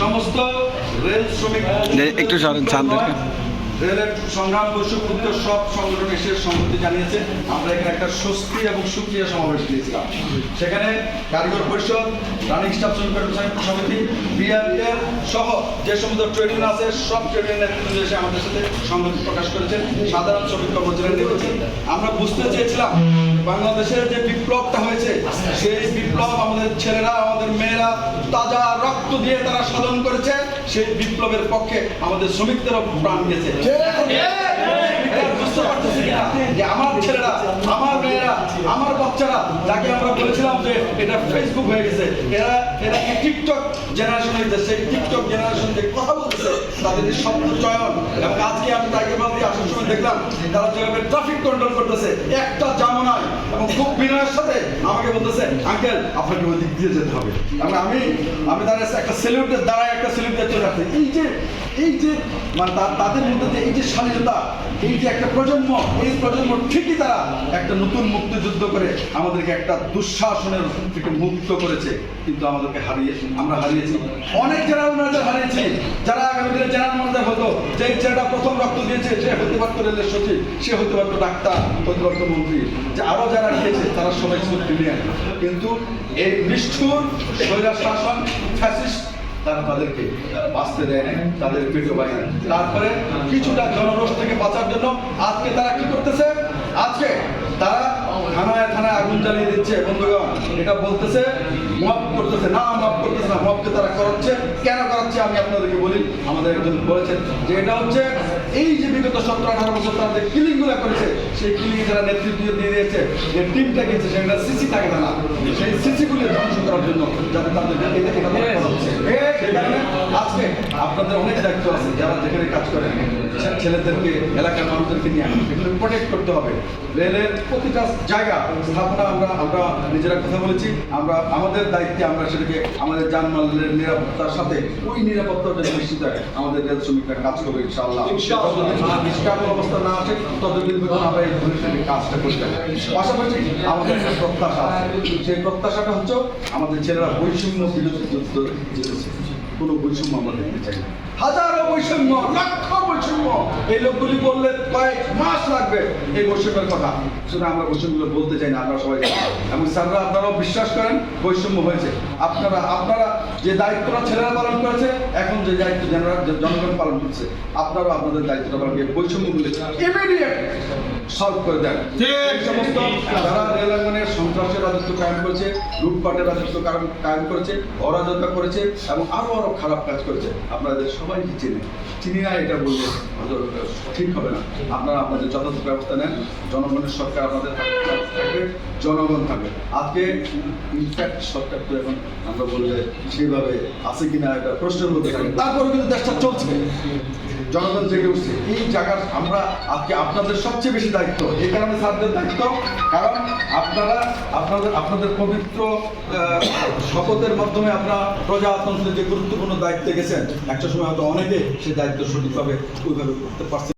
সমস্ত রেল শ্রমিক একটু সরেন ছাদদেরকে রেলের সংগ্রাম বৈশ্বিক উদ্যোগ সব সংগঠন এসে সম্মতি জানিয়েছে। আমরা এখানে একটা স্বস্তি এবং সুক্রিয়া সমাবেশ দিয়েছিলাম। সেখানে কারিগর পরিষদ রানিং স্টাফ শ্রমিক সমিতি সহ যে সমস্ত আছে, সব এসে আমাদের সাথে সংহতি প্রকাশ করেছেন, সাধারণ শ্রমিক কর্মচারী আমরা বুঝতে চেয়েছিলাম, বাংলাদেশের যে বিপ্লবটা হয়েছে, সেই বিপ্লব আমাদের ছেলেরা, আমাদের মেয়েরা তাজা রক্ত দিয়ে তারা সাধন করেছে, সেই বিপ্লবের পক্ষে আমাদের শ্রমিকদেরও প্রাণ দিয়েছে মেয়েরা আমার বাচ্চারা, যাকে আমরা বলেছিলাম যে এটা ফেসবুক হয়ে গেছে, এরা এরা টিকটক টিকটক জেনারেশন যে কথা বলতেছে, তাদের চয়ন, এবং আজকে আমি বাদ আসার সময় দেখলাম, তারা যেভাবে ট্রাফিক কন্ট্রোল করতেছে, একটা নাই, এবং খুব বিনয়ের সাথে আমাকে বলতেছে আঙ্কেল আপনাকে ওই দিক দিয়ে যেতে হবে। এবং আমি আমি তার একটা দ্বারাই একটা চলে আসছে। এই যে এই যে মানে তাদের মধ্যে যে এই যে স্বাধীনতা এই যে একটা প্রজন্ম, এই প্রজন্ম ঠিকই তারা একটা নতুন মুক্তিযুদ্ধ করে আমাদেরকে একটা দুঃশাসনের থেকে মুক্ত করেছে, কিন্তু আমাদেরকে হারিয়ে আমরা হারিয়েছি। অনেক জেনারেল ম্যানেজার হারিয়েছি। যারা আগামী দিনে জেনারেল ম্যানেজার হতো, যে ছেলেটা প্রথম রক্ত দিয়েছে, সে হতে পারতো রেলের সচিব, সে হতে পারতো ডাক্তার, হতে পারতো মন্ত্রী। যে আরও যারা গিয়েছে তারা সবাই ছিল ব্রিলিয়ান কিন্তু এই নিষ্ঠুর স্বৈরাজ শাসন ফ্যাসিস্ট তারা তাদেরকে বাঁচতে দেয় না তাদের পেটে পায় তারপরে কিছুটা জনরোষ থেকে বাঁচার জন্য আজকে তারা কি করতেছে? আজকে তারা থানায় থানায় আগুন জ্বালিয়ে দিচ্ছে, বন্ধুগণ। এটা বলতেছে মব করতেছে না মব করতেছে না মবকে তারা করাচ্ছে। কেন করাচ্ছে আমি আপনাদেরকে বলি, আমাদের একজন বলেছেন যে এটা হচ্ছে এই যে বিগত সতেরো, আঠারো বছর তারা যে কিলিংগুলো করেছে, সেই কিলিং যারা নেতৃত্ব দিয়ে দিয়েছে, যে টিমটা গেছে সেখানে সিসি থাকে না সেই সিসি গুলি ধ্বংস করার জন্য যাতে তাদেরকে আপনাদের অনেক দায়িত্ব আছে যারা যেখানে কাজ করেন। ছেলেদেরকে এলাকার মানুষদেরকে নিয়ে এগুলো প্রোটেক্ট করতে হবে। রেলের প্রতিটা জায়গা স্থাপনা আমরা আমরা নিজেরা কথা বলেছি। আমরা আমাদের দায়িত্বে আমরা সেটাকে আমাদের যানমালের নিরাপত্তার সাথে ওই নিরাপত্তার জন্য নিশ্চিত হয় আমাদের রেল শ্রমিকরা কাজ করবে ইনশাআল্লাহ। যতদিন অবস্থা না আসে ততদিন পর্যন্ত আমরা এই ধরনের কাজটা করতে হবে পাশাপাশি আমাদের একটা প্রত্যাশা আছে। সেই প্রত্যাশাটা হচ্ছে আমাদের ছেলেরা বৈষম্য বিরোধী যুদ্ধ জিতেছে। কোনো বৈষম্য আমরা দেখতে চাই না। হাজারো বৈষম্য লক্ষ বৈষম্য। এই লোকগুলি বললে কয়েক মাস লাগবে এই বৈষম্যের কথা। শুধু আমরা বৈষম্যগুলো বলতে চাই না আমরা সবাই এবং স্যাররা আপনারাও বিশ্বাস করেন বৈষম্য হয়েছে। আপনারা আপনারা যে দায়িত্বটা ছেলেরা পালন করেছে এখন যে দায়িত্ব জেনারা জনগণ পালন করছে আপনারাও আপনাদের দায়িত্বটা পালন করে বৈষম্যগুলি ইমিডিয়েট সলভ করে দেন। সমস্ত যারা রেল সন্ত্রাসের রাজত্ব কায়েম করেছে, লুটপাটের রাজত্ব কায়েম- করেছে, অরাজকতা করেছে এবং আরও আরও খারাপ কাজ করেছে। আপনাদের সবাইকে চিনি চিনি না এটা বললে ঠিক হবে না। আপনারা আপনাদের যথাযথ ব্যবস্থা নেন। জনগণের সরকার আপনাদের থাকবে, জনগণ থাকবে। আজকে ইনফ্যাক্ট সরকার তো এখন আমরা বললে সেইভাবে আছে কিনা এটা প্রশ্নের মধ্যে থাকে তারপরে কিন্তু দেশটা চলছে। জনগণ জেগে উঠছে। এই জায়গার আমরা আজকে আপনাদের সবচেয়ে বেশি দায়িত্ব। এই কারণে স্যারদের দায়িত্ব। কারণ আপনারা আপনাদের আপনাদের পবিত্র শপথের মাধ্যমে আপনারা প্রজাতন্ত্রের যে গুরুত্বপূর্ণ দায়িত্বে গেছেন, একটা সময় হয়তো অনেকে সেই দায়িত্ব সঠিকভাবে ওইভাবে করতে পারছে